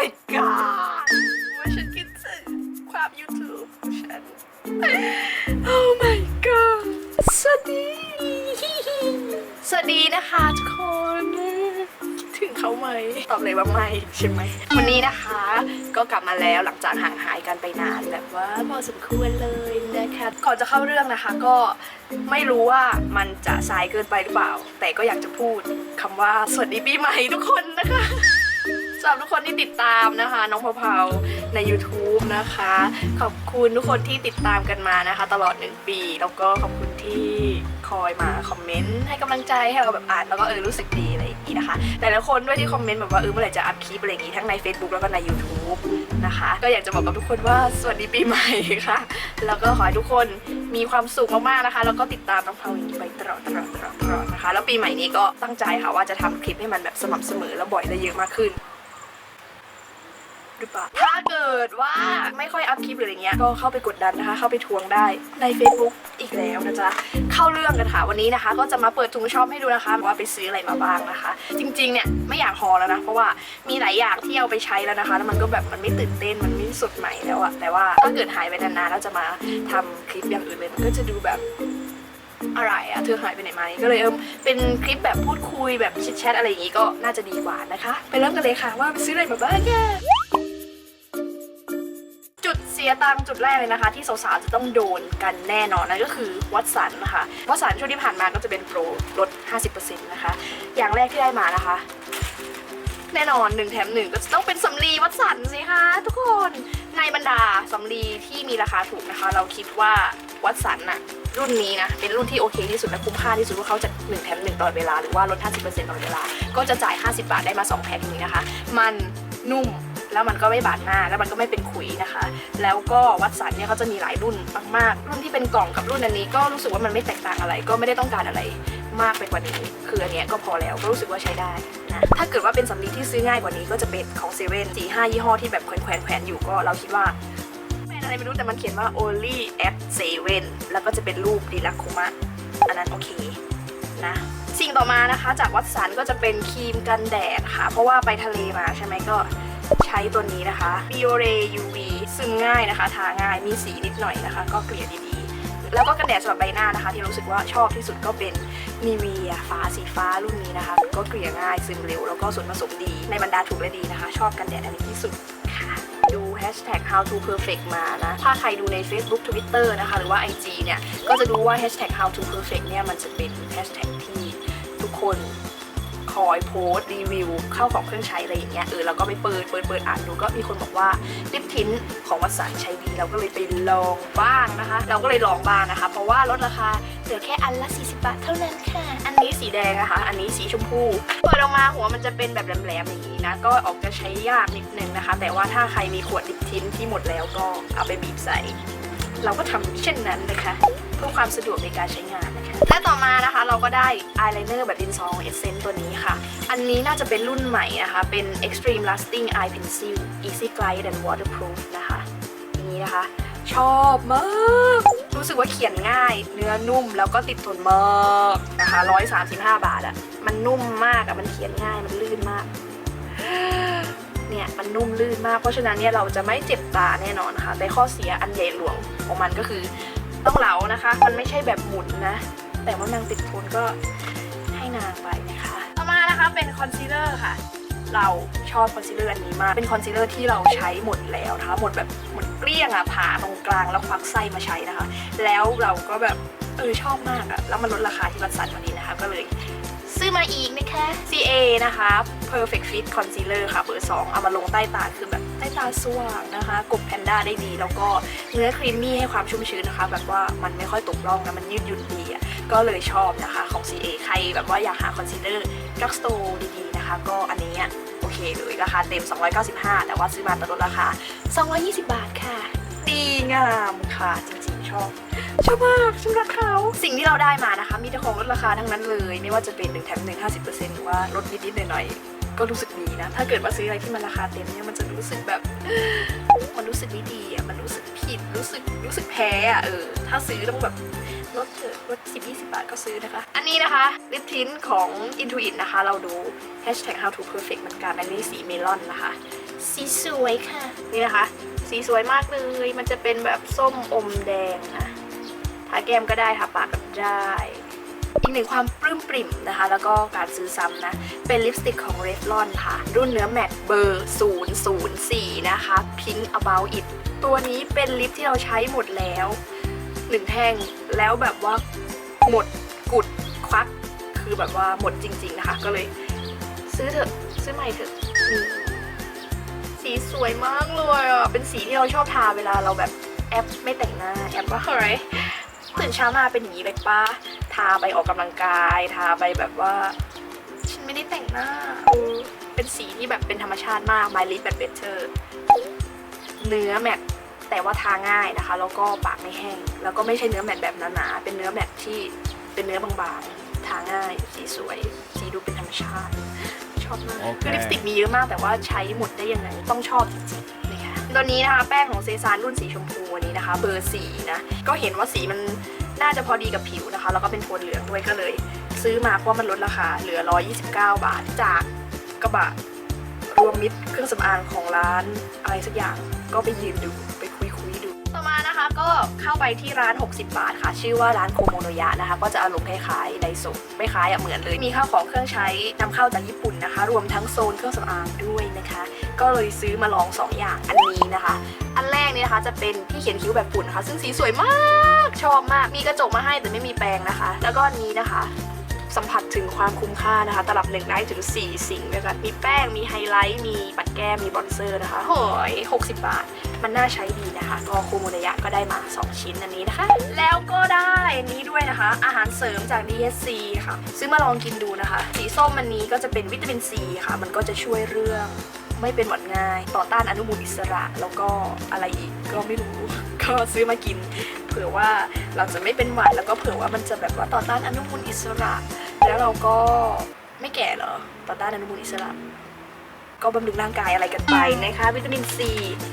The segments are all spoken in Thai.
my god ว่าฉันคิดถึงความ YouTube ของฉัน Oh my god สวัสดี สวัสดีนะคะทุกคนคิดถึงเขาไหม ตอบเลยว่าไม่ใช่ไหม วันนี้นะคะ ก็กลับมาแล้วหลังจากห่างหายกันไปนานแบบว่าพอสมควรเลยนะคะก่อนจะเข้าเรื่องนะคะก็ไม่รู้ว่ามันจะสายเกินไปหรือเปล่า แต่ก็อยากจะพูดคำว่าสวัสดีปีใหม่ทุกคนนะคะ สำหรับทุกคนที่ติดตามนะคะ น้องเผาๆใน YouTube นะคะ ขอบคุณทุกคนที่ติดตามกันมานะคะ ตลอด 1 ปี แล้วก็ขอบคุณที่คอยมาคอมเมนต์ให้กำลังใจให้เราแบบอ่านแล้วก็เออรู้สึกดีอะไรอย่างนี้นะคะแต่ละคนด้วยที่คอมเมนต์แบบว่าเออเมื่อไหร่จะอัพคลิปอะไรอย่างนี้ทั้งใน Facebook แล้วก็ใน YouTube นะคะ ก็อยากจะบอกกับทุกคนว่าสวัสดีปีใหม่ค่ะ แล้วก็ขอให้ทุกคนมีความสุขมากๆนะคะ แล้วก็ติดตามน้องเผาอย่างนี้ไปตลอดตลอดตลอดตลอดนะคะ แล้วปีใหม่นี้ก็ตั้งใจค่ะว่าจะทำคลิปให้มันแบบสม่ำเสมอแล้วบ่อยและเยอะมากขึ้น หรือเปล่า ถ้าเกิดว่าไม่ค่อยอัพคลิปหรืออะไรเงี้ย ก็เข้าไปกดดันนะคะ เข้าไปทวงได้ใน Facebook อีกแล้วนะจ๊ะ เข้าเรื่องกันค่ะ วันนี้นะคะ ก็จะมาเปิดถุงช็อปให้ดูนะคะ ว่าไปซื้ออะไรมาบ้างนะคะ จริงๆเนี่ยไม่อยากฮอแล้วนะ เพราะว่ามีหลายอย่างที่เอาไปใช้แล้วนะคะ แล้วมันก็แบบมันไม่ตื่นเต้น มันไม่สดใหม่แล้วอะแต่ว่าถ้าเกิดหายไปนานๆแล้วจะมาทำคลิปอย่างอื่นเลย มันก็จะดูแบบอะไรอะเธอหายไปไหนมาก็เลยเออเป็นคลิปแบบพูดคุยแบบชิดแชทอะไรอย่างงี้ก็น่าจะดีกว่านะคะ ไปเริ่มกันเลยค่ะว่าไปซื้ออะไรมาบ้างแก ยตังจุดแรกเลยนะคะ ที่สาวๆจะต้องโดนกันแน่นอนนั่นก็คือวัดสันนะคะวัดสันช่วงที่ผ่านมาก็จะเป็นโปรลด 50%นะคะ อย่างแรกที่ได้มานะคะ แน่นอน1แถม1ก็จะต้องเป็นสำลีวัดสันสิคะทุกคนในบรรดาสำลีที่มีราคาถูกนะคะ เราคิดว่าวัดสันน่ะรุ่นนี้นะ เป็นรุ่นที่โอเคที่สุดและคุ้มค่าที่สุดว่าเขาจะ1แถม1ตลอดเวลาหรือว่าลด 50%ตลอดเวลา ก็จะจ่าย 50 บาทได้มา 2 แพ็คอย่างนี้นะคะ มันนุ่ม แล้วมันก็ไม่บาดหน้าแล้วมันก็ไม่เป็นขุยนะคะ แล้วก็วัดสันเนี่ยเขาจะมีหลายรุ่นมากๆ รุ่นที่เป็นกล่องกับรุ่นอันนี้ก็รู้สึกว่ามันไม่แตกต่างอะไร ก็ไม่ได้ต้องการอะไรมากไปกว่านี้ คืออันเนี้ยก็พอแล้วก็รู้สึกว่าใช้ได้นะถ้าเกิดว่าเป็นสำลีที่ซื้อง่ายกว่านี้ก็จะเป็นของเซเว่นสี่ห้ายี่ห้อที่แบบแขวนแขวนแขวนอยู่ก็เราคิดว่าแบรนด์อะไรไม่รู้แต่มันเขียนว่า only at seven แล้วก็จะเป็นรูปดีลักคุมะอันนั้นโอเคนะสิ่งต่อมานะคะจากวัดสันก็จะเป็นครีมกันแดดค่ะ เพราะว่าไปทะเลมาใช่ไหมก็ ใช้ตัวนี้นะคะ Biore UV ซึมง่ายนะคะ ทาง่ายมีสีนิดหน่อยนะคะ ก็เกลี่ยดีๆ แล้วก็กันแดดสำหรับใบหน้านะคะ ที่รู้สึกว่าชอบที่สุดก็เป็นนีเวียฟ้าสีฟ้ารุ่นนี้นะคะ ก็เกลี่ยง่ายซึมเร็ว แล้วก็ส่วนผสมดีในบรรดาถูกและดีนะคะ ชอบกันแดดอันนี้ที่สุดค่ะดู hashtag how to perfect มานะ ถ้าใครดูใน Facebook Twitter นะคะ หรือว่า IG เนี่ย ก็จะรู้ว่า hashtag how to perfect เนี่ย มันจะเป็น hashtag ที่ทุกคน คอยโพสต์รีวิวเข้าของเครื่องใช้อะไรอย่างเงี้ยเออเราก็ไปเปิดเปิดเปิดอ่านดูก็มีคนบอกว่าลิปทินของวัสันใช้ดีเราก็เลยไปลองบ้างนะคะ เราก็เลยลองบ้างนะคะ เพราะว่าลดราคาเหลือแค่อันละ 40 บาทเท่านั้นค่ะ อันนี้สีแดงนะคะ อันนี้สีชมพูเปิดออกมาหัวมันจะเป็นแบบแหลมๆอย่างนี้นะก็ออกจะใช้ยากนิดนึงนะคะ แต่ว่าถ้าใครมีขวดลิปทินที่หมดแล้วก็เอาไปบีบใส่ เราก็ทำเช่นนั้นนะคะเพื่อความสะดวกในการใช้งานนะคะ และต่อมานะคะเราก็ได้อายไลเนอร์แบบดินสอของ Essence ตัวนี้ค่ะ อันนี้น่าจะเป็นรุ่นใหม่นะคะ เป็น Extreme Lasting Eye Pencil Easy Glide and Waterproof นะคะนี้นะคะ ชอบมาก รู้สึกว่าเขียนง่าย เนื้อนุ่มแล้วก็ติดทนมากนะคะ 135 บาทอะมันนุ่มมากอะมันเขียนง่ายมันลื่นมากเนี่ยมันนุ่มลื่นมาก เพราะฉะนั้นเนี่ยเราจะไม่เจ็บตาแน่นอนค่ะแต่ข้อเสียอันใหญ่หลวงของมันก็คือต้องเหลานะคะ มันไม่ใช่แบบหมุนนะ แต่ว่านางติดทนก็ให้นางไปนะคะ ต่อมานะคะเป็นคอนซีลเลอร์ค่ะ เราชอบคอนซีลเลอร์อันนี้มาก เป็นคอนซีลเลอร์ที่เราใช้หมดแล้วนะคะ หมดแบบหมดเกลี้ยงอะผ่าตรงกลางแล้วควักไส้มาใช้นะคะ แล้วเราก็แบบเออชอบมากอะแล้วมันลดราคาที่วัดสันวันนี้นะคะ ก็เลย ซื้อมาอีกนะคะ CA นะคะ Perfect Fit Concealer ค่ะเบอร์2เอามาลงใต้ตาคือแบบใต้ตาสว่างนะคะกบแพนด้าได้ดี แล้วก็เนื้อครีมมี่ให้ความชุ่มชื้นนะคะ แบบว่ามันไม่ค่อยตกร่องนะมันยืดหยุ่นดีอะก็เลยชอบนะคะของ CA ใครแบบว่าอยากหาคอนซีลเลอร์ดักสโตร์ดีๆนะคะ ก็อันนี้โอเคเลยราคาเต็ม 295 แต่ว่าซื้อมาตลดราคา 220 บาทค่ะ ดีงามค่ะจริง ชอบ ชอบมากฉันรักเขา สิ่งที่เราได้มานะคะ มีแต่ของลดราคาทั้งนั้นเลย ไม่ว่าจะเป็น1แถม1 50%หรือว่าลดนิดๆหน่อยๆก็รู้สึกดีนะ ถ้าเกิดว่าซื้ออะไรที่มันราคาเต็มเนี่ยมันจะรู้สึกแบบมันรู้สึกไม่ดีอะมันรู้สึกผิดรู้สึกรู้สึกแพ้อะเออถ้าซื้อต้องแบบลดเถอะลด10 20บาทก็ซื้อนะคะ อันนี้นะคะลิปทินของ Intuit นะคะ เราดู hashtag how to perfect เหมือนกันอันนี้สีเมลอนนะคะ สีสวยค่ะ นี่นะคะ สีสวยมากเลย มันจะเป็นแบบส้มอมแดงนะทาแก้มก็ได้ทาปากก็ได้ อีกหนึ่งความปลื้มปริ่มนะคะ แล้วก็การซื้อซ้ำนะ เป็นลิปสติกของ Revlon ค่ะ รุ่นเนื้อแมตต์เบอร์ 004 นะคะ Pink About It ตัวนี้เป็นลิปที่เราใช้หมดแล้วหนึ่งแท่งแล้วแบบว่าหมดกุดควัก คือแบบว่าหมดจริง ๆ นะคะ ก็เลย ซื้อเถอะ ซื้อใหม่เถอะ สีสวยมากเลยอะ เป็นสีที่เราชอบทาเวลาเราแบบแอปไม่แต่งหน้าแอปว่าเฮ้ยตื่นเช้ามาเป็นอย่างนี้เลยป้าทาไปออกกำลังกาย ทาไปแบบว่า ฉันไม่ได้แต่งหน้า เป็นสีที่แบบเป็นธรรมชาติมาก My Lip and Better เนื้อแมตต์แต่ว่าทาง่ายนะคะ แล้วก็ปากไม่แห้ง แล้วก็ไม่ใช่เนื้อแมตต์แบบหนาๆ เป็นเนื้อแมตต์ที่เป็นเนื้อบางๆ ทาง่าย สีสวย สีดูเป็นธรรมชาติ อบมากโอเค คือลิปสติกมีเยอะมากแต่ว่าใช้หมดได้ยังไงต้องชอบจริงๆนะคะตัวนี้นะคะแป้งของเซซานรุ่นสีชมพูอันนี้นะคะ เบอร์สีนะ ก็เห็นว่าสีมันน่าจะพอดีกับผิวนะคะ แล้วก็เป็นโทนเหลืองด้วยก็เลย ซื้อมาเพราะมันลดราคาเหลือ 129 บาทจากกระบะรวมมิตรเครื่องสำอางของร้านอะไรสักอย่างก็ไปยืนดูไปคุยคุยๆดูต่อมา นะคะก็เข้าไปที่ร้าน 60 บาทค่ะ ชื่อว่าร้านโคโมโนยะนะคะ ก็จะอารมณ์คล้ายๆไดโซไม่คล้ายอะเหมือนเลย มีข้าวของเครื่องใช้นำเข้าจากญี่ปุ่นนะคะ รวมทั้งโซนเครื่องสำอางด้วยนะคะ ก็เลยซื้อมาลอง 2 อย่างอันนี้นะคะ อันแรกนี่นะคะจะเป็นที่เขียนคิ้วแบบปุ่นนะคะ ซึ่งสีสวยมาก ชอบมาก มีกระจกมาให้แต่ไม่มีแปรงนะคะ แล้วก็อันนี้นะคะ สัมผัสถึงความคุ้มค่านะคะ ตลับหนึ่งได้ถึง 4 สิ่งด้วยกันมีแป้ง มีไฮไลท์ มีปัดแก้ม มีบอนเซอร์นะคะโหย60 บาท มันน่าใช้ดีนะคะ ก็คูมเนยะก็ได้มา 2 ชิ้นอันนี้นะคะ แล้วก็ได้อันนี้ด้วยนะคะ อาหารเสริมจาก DSC ค่ะ ซื้อมาลองกินดูนะคะ สีส้มอันนี้ก็จะเป็นวิตามินซีค่ะ มันก็จะช่วยเรื่องไม่เป็นหวัดง่าย ต่อต้านอนุมูลอิสระแล้วก็อะไรอีกก็ไม่รู้ ก็ซื้อมากิน เผื่อว่าเราจะไม่เป็นหวัดแล้วก็เผื่อว่ามันจะแบบว่าต่อต้านอนุมูลอิสระ แล้วเราก็ไม่แก่เหรอต่อต้านอนุมูลอิสระ ก็บำรุงร่างกายอะไรกันไปนะคะ วิตามินซี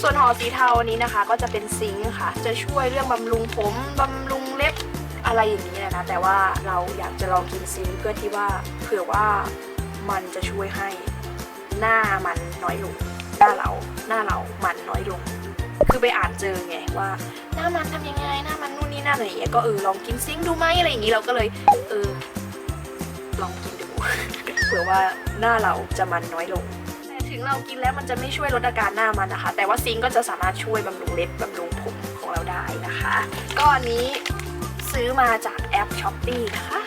ส่วนห่อสีเทาอันนี้นะคะ ก็จะเป็นซิงค์ค่ะ จะช่วยเรื่องบำรุงผมบำรุงเล็บอะไรอย่างนี้นะคะแต่ว่าเราอยากจะลองกินซิงค์เพื่อที่ว่าเผื่อว่ามันจะช่วยให้หน้ามันน้อยลงหน้าเราหน้าเรามันน้อยลง คือไปอ่านเจอไงว่า หน้ามันทำยังไงหน้ามันนู่นนี่นั่นอะไรอย่างเงี้ยก็เออลองกินซิงดูไหมอะไรอย่างงี้เราก็เลยเออ ลองกินดู เผื่อว่าหน้าเราจะมันน้อยลง แต่ถึงเรากินแล้วมันจะไม่ช่วยลดอาการหน้ามันนะคะ แต่ว่าซิงค์ก็จะสามารถช่วยบำรุงเล็บบำรุงผมของเราได้นะคะ ก็อันนี้ซื้อมาจากแอป s h อ p e e นะคะ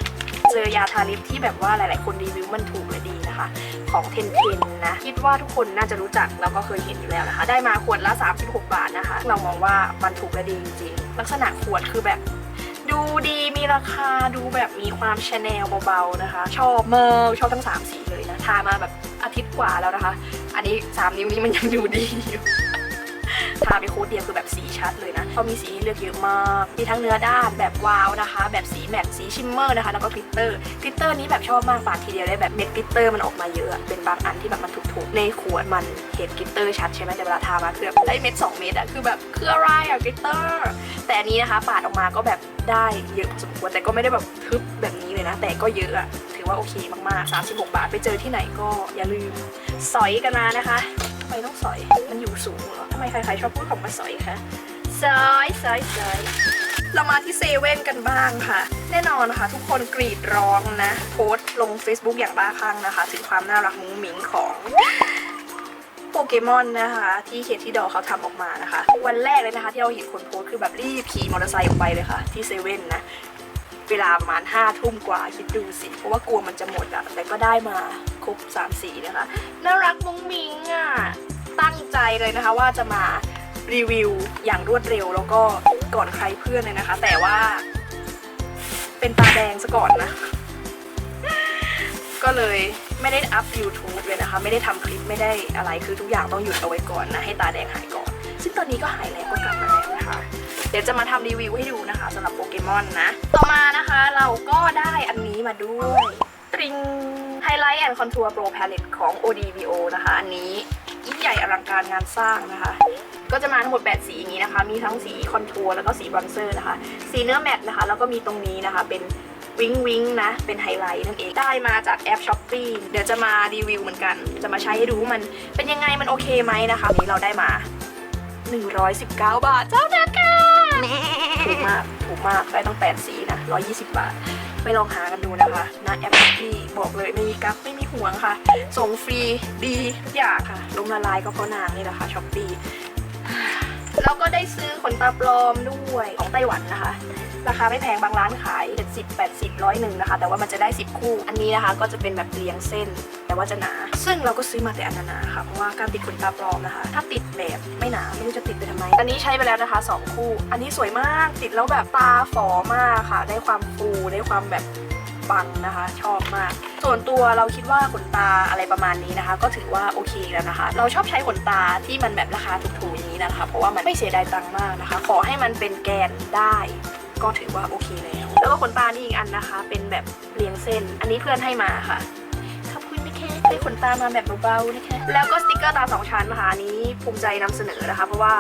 เจอยาทาลิปที่แบบว่าหลาย ๆ คนรีวิวมันถูกและดีนะคะ ของเทนเทนนะ คิดว่าทุกคนน่าจะรู้จักแล้วก็เคยเห็นอยู่แล้วนะคะ ได้มาขวดละ 36 บาทนะคะ เรามองว่ามันถูกและดีจริงๆลักษณะขวดคือแบบ ดูดีมีราคาดูแบบมีความชาแนลเบาๆนะคะ ชอบเมอร์ชอบทั้ง3สีเลยนะ ทามาแบบอาทิตย์กว่าแล้วนะคะ อันนี้ 3 นิ้วนี้มันยังดูดีอยู่ ทาไปโค้ดเดียวคือแบบสีชัดเลยนะเขามีสีให้เลือกเยอะมาก มีทั้งเนื้อด้านแบบวาวนะคะ แบบสีแมตต์สีชิมเมอร์นะคะ แล้วก็กลิตเตอร์กลิตเตอร์นี้แบบชอบมากปาดทีเดียวได้แบบเม็ดกลิตเตอร์มันออกมาเยอะ เป็นบางอันที่แบบมันถูกๆในขวดมันเห็นกลิตเตอร์ชัดใช่ไหมแต่เวลาทามาคือแบบได้เม็ดสองเม็ดอะคือแบบคืออะไรอะกลิตเตอร์ แต่อันนี้นะคะปาดออกมาก็แบบได้เยอะพอสมควรแต่ก็ไม่ได้แบบทึบแบบนี้เลยนะ แต่ก็เยอะอะถือว่าโอเคมากๆ36 บาทไปเจอที่ไหนก็อย่าลืมสอยกันมานะคะ ไมต้องสอย มันอยู่สูงเหรอทำไมใครๆชอบพูดคำว่าสอยคะสอยสอยสอยเรามาที่เซเว่นกันบ้างค่ะ แน่นอนนะคะทุกคนกรีดร้องนะ โพสต์ลง Facebook อย่างบ้าคลั่งนะคะ ถึงความน่ารักมุ้งมิ้งของโปเกมอนนะคะ ที่เคที่ดอเขาทำออกมานะคะ วันแรกเลยนะคะ ที่เราเห็นคนโพสต์คือแบบรีบขี่มอเตอร์ไซค์ออกไปเลยค่ะ ที่เซเว่นนะ เวลาประมาณห้าทุ่มกว่าคิดดูสิ เพราะว่ากลัวมันจะหมดอะแต่ก็ได้มาครบ3ามสีนะคะ น่ารักมุ้งมิงอะตั้งใจเลยนะคะว่าจะมารีวิวอย่างรวดเร็วแล้วก็ก่อนใครเพื่อนเลยนะคะ แต่ว่า เป็นตาแดงซะก่อนนะ ก็เลยไม่ได้อัพ YouTube เลยนะคะ ไม่ได้ทำคลิปไม่ได้อะไรคือทุกอย่างต้องหยุดเอาไว้ก่อนนะ ให้ตาแดงหายก่อน ซึ่งตอนนี้ก็หายแล้วก็กลับมาแล้วนะคะ เดี๋ยวจะมาทำรีวิวให้ดูนะคะสำหรับโปเกมอนนะ ต่อมานะคะเราก็ได้อันนี้มาด้วยตริง Highlight and Contour Pro Palette ของ ODVO นะคะ อันนี้ยิ่งใหญ่อลังการงานสร้างนะคะ ก็จะมาทั้งหมด 8 สีอย่างนี้นะคะ มีทั้งสีคอนทัวร์แล้วก็สีบรอนเซอร์นะคะ สีเนื้อแมตต์นะคะ แล้วก็มีตรงนี้นะคะเป็นวิงวิงนะ เป็นไฮไลท์นั่นเอง ได้มาจากแอปช้อปปี้เดี๋ยวจะมารีวิวเหมือนกัน จะมาใช้ให้ดูว่ามันเป็นยังไงมันโอเคไหมนะคะนี้เราได้มา 119 บาท เจ้านาค่ะ ถูกมากถูกมากได้ตั้ง8สีนะ120บาท ไปลองหากันดูนะคะนะแอปช้อปปี้บอกเลยไม่มีกั๊กไม่มีห่วงค่ะ ส่งฟรีดีทุกอย่างค่ะล้มละลายก็เพราะนางนี่แหละค่ะช้อปปี้แล้วก็ได้ซื้อขนตาปลอมด้วยของไต้หวันนะคะ ราคาไม่แพงบางร้านขาย70 80ร้อยหนึ่งนะคะ แต่ว่ามันจะได้ 10 คู่ อันนี้นะคะ ก็จะเป็นแบบเรียงเส้น แต่ว่าจะหนา ซึ่งเราก็ซื้อมาแต่อันหนาๆค่ะ เพราะว่าการติดขนตาปลอมนะคะ ถ้าติดแบบไม่หนาไม่รู้จะติดไปทำไม อันนี้ใช้ไปแล้วนะคะ 2 คู่ อันนี้สวยมากติดแล้วแบบตาฝอมากค่ะ ได้ความฟูได้ความแบบปังนะคะชอบมาก ส่วนตัวเราคิดว่าขนตาอะไรประมาณนี้นะคะ ก็ถือว่าโอเคแล้วนะคะ เราชอบใช้ขนตาที่มันแบบราคาถูกๆอย่างนี้นะคะ เพราะว่ามันไม่เสียดายตังค์มากนะคะ ขอให้มันเป็นแกนได้ ก็ถือว่าโอเคแล้วแล้วก็ขนตานี่อีกอันนะคะ เป็นแบบเรียงเส้น อันนี้เพื่อนให้มาค่ะขอบคุณนะคะได้ขนตามาแบบเบาๆนะคะแล้วก็สติกเกอร์ตาสองชั้นนะคะอันนี้ภูมิใจนำเสนอนะคะ เพราะว่า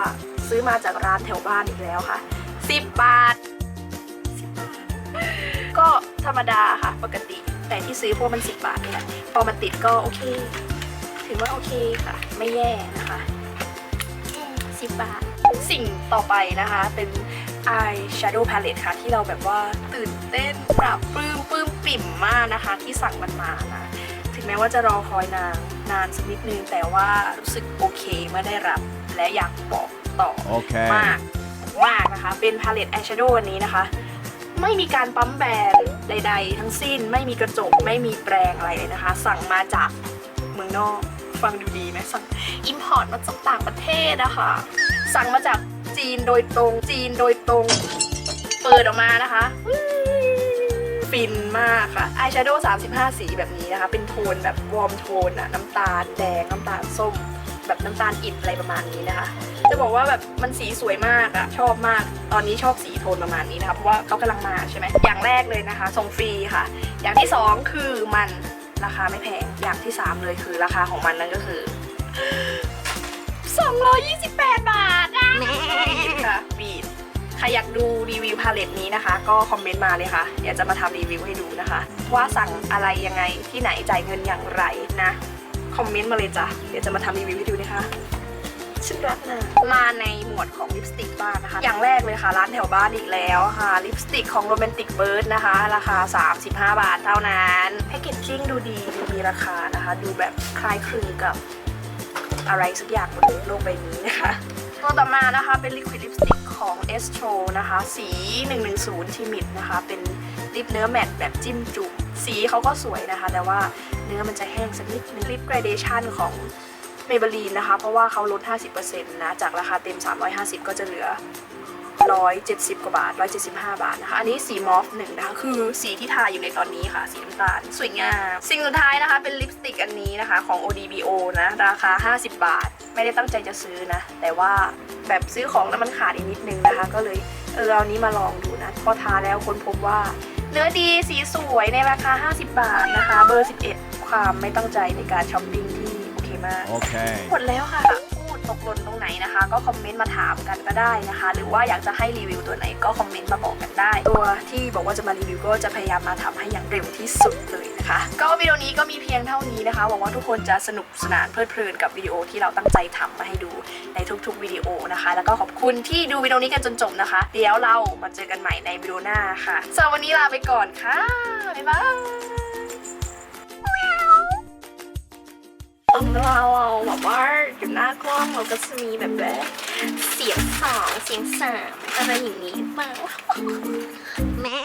ซื้อมาจากร้านแถวบ้านอีกแล้วค่ะ 10 บาท10บาทก็ธรรมดาค่ะปกติ แต่ที่ซื้อเพราะมัน 10 บาทเนี่แหละพอมันติดก็โอเค ถือว่าโอเคค่ะ ไม่แย่นะคะ 10 บาท สิ่งต่อไปนะคะเป็น Eye Shadow Palette ค่ะ ที่เราแบบว่าตื่นเต้นปรับปลื้มปลื้มปิ่มมากนะคะ ที่สั่งมันมานะถึงแม้ว่าจะรอคอยนานนานสักนิดนึง แต่ว่ารู้สึกโอเคเมื่อได้รับ และอยากบอกต่อ Okay. มากมากนะคะ เป็นพาเลตอายแชโดว์อันนี้นะคะ ไม่มีการปั๊มแบรนด์ใด ๆ ทั้งสิ้นไม่มีกระจกไม่มีแปรงอะไรเลยนะคะ สั่งมาจากเมืองนอก ฟังดูดีไหมสั่งอิมพอร์ตมาจากต่างประเทศนะคะ สั่งมาจาก จีนโดยตรงจีนโดยตรง เปิดออกมานะคะฟินมากค่ะอายแชโดว์35 สีแบบนี้นะคะ เป็นโทนแบบวอร์มโทนอะน้ำตาลแดง น้ำตาลส้ม แบบน้ำตาลอิฐอะไรประมาณนี้นะคะ จะบอกว่าแบบมันสีสวยมากอะชอบมาก ตอนนี้ชอบสีโทนประมาณนี้นะคะ เพราะว่าเขากำลังมาใช่ไหมอย่างแรกเลยนะคะส่งฟรีค่ะ อย่างที่สองคือมันราคาไม่แพง อย่างที่สามเลยคือราคาของมันนั่นก็คือ 228 บาทอะบีดค่ะบีดใครอยากดูรีวิวพาเลตนี้นะคะ ก็คอมเมนต์มาเลยค่ะเดี๋ยวจะมาทำรีวิวให้ดูนะคะ ว่าสั่งอะไรยังไงที่ไหนจ่ายเงินอย่างไรนะ คอมเมนต์มาเลยจ้ะเดี๋ยวจะมาทำรีวิวให้ดูนะคะฉันรักนะมาในหมวดของลิปสติกบ้างนะคะ อย่างแรกเลยค่ะ ร้านแถวบ้านอีกแล้วค่ะ ลิปสติกของโรแมนติกเบิร์ดนะคะ ราคา 35 บาทเท่านั้น แพคเกจจิ้งดูดีดูมีราคานะคะ ดูแบบคล้ายคลึงกับ อะไรสักอย่างบนโลกใบนี้นะคะ ตัวต่อมานะคะเป็นลิควิดลิปสติกของ s t r o นะคะ สี 110ทิมิดนะคะ เป็นลิปเนื้อแมตต์แบบจิ้มจุ่มสีเขาก็สวยนะคะ แต่ว่าเนื้อมันจะแห้งสักนิดนึงลิปกรีเดชันของเมเบลีนนะคะ เพราะว่าเขาลด 50%นะ จากราคาเต็ม 350 ก็จะเหลือ 170 กว่าบาท 175 บาทนะคะ อันนี้สีมอฟหนึ่งนะคะ คือสีที่ทาอยู่ในตอนนี้ค่ะ สีน้ำตาล สวยงาม สิ่งสุดท้ายนะคะ เป็นลิปสติกอันนี้นะคะ ของ ODBO นะ ราคา 50 บาท ไม่ได้ตั้งใจจะซื้อนะ แต่ว่าแบบซื้อของแล้วมันขาดอีกนิดนึงนะคะ ก็เลยเออเอานี้มาลองดูนะ พอทาแล้วคนพบว่า เนื้อดี สีสวยในราคา 50 บาทนะคะ เบอร์ 11 ความไม่ตั้งใจในการช้อปปิ้งที่โอเคมาก Okay. หมดแล้วค่ะพูด ตกหล่นตรงไหนนะคะ ก็คอมเมนต์มาถามกันก็ได้นะคะ หรือว่าอยากจะให้รีวิวตัวไหนก็คอมเมนต์มาบอกกันได้ ตัวที่บอกว่าจะมารีวิวก็จะพยายามมาทำให้อย่างเร็วที่สุดเลยนะคะ ก็วิดีโอนี้ก็มีเพียงเท่านี้นะคะหวังว่าทุกคนจะสนุกสนานเพลิดเพลินกับวิดีโอที่เราตั้งใจทำมาให้ดูในทุกๆวิดีโอนะคะ แล้วก็ขอบคุณที่ดูวิดีโอนี้กันจนจบนะคะ เดี๋ยวเรามาเจอกันใหม่ในวิดีโอหน้าค่ะสำหรับวันนี้ลาไปก่อนค่ะบ๊ายบาย ของเราแบบว่าอยู่หน้ากล้องเราก็จะมีแบบเสียงสองเสียงสามอะไรอย่างนี้บ้างแม่